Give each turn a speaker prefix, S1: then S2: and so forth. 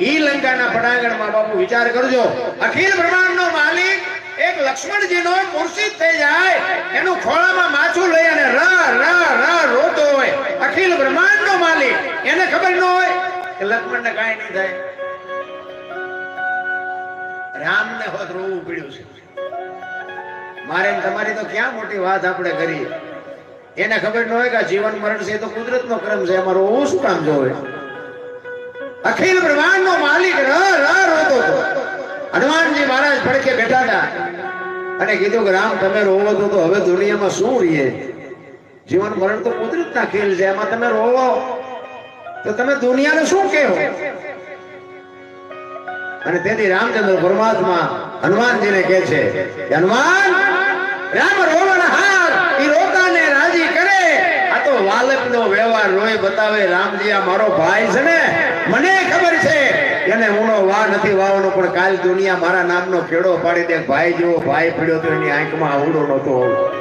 S1: ઈ લંકાના પટાંગણમાં બાપુ વિચાર કરજો. અખિલ બ્રહ્માંડનો માલિક એક લક્ષ્મણજીનો મૂર્છિત થઈ જાય. એનું ખોળામાં માછું લઈ અને ર ર ર રોતો હોય. અખિલ બ્રહ્માંડનો માલિક, એને ખબર ન હોય કે લક્ષ્મણને કાંઈ નહીં થાય. રામને હોત રોવું પડ્યું છે. મારે તમારી તો ક્યાં મોટી વાત આપણે કરી? એને ખબર ન હોય કે જીવન મરણ છે તો કુદરતનો ક્રમ છે. હું શું કામ જોવે? અખિલ બ્રહ્માંડનો માલિક ર ર રોતો હતો હનુમાનજી મહારાજ પડકે બેઠા હતા અને કીધું કે રામ, તમે રોવો તો તો હવે દુનિયામાં શું રહીએ જીવન મરણ તો કુદરતના ખેલ છે, એમાં તમે રોવો. તો તમે દુનિયાને શું કહેવો અને તેથી રામચંદ્ર પરમાત્મા હનુમાનજીને કહે છે કે, હનુમાન, રામ રોવણ હાર, ઈ રોતાને રાજી કરે. આ તો વાલકનો વ્યવહાર રોય બતાવે, રામજી, આ મારો ભાઈ છે ને, મને ખબર છે. એને ઊણો વા નથી વાવાનો પણ કાલ દુનિયા મારા નામનો ખેડો પાડી દે. ભાઈ જેવો ભાઈ પીડ્યો તો એની આંખમાં આવડો નહોતો હોવો.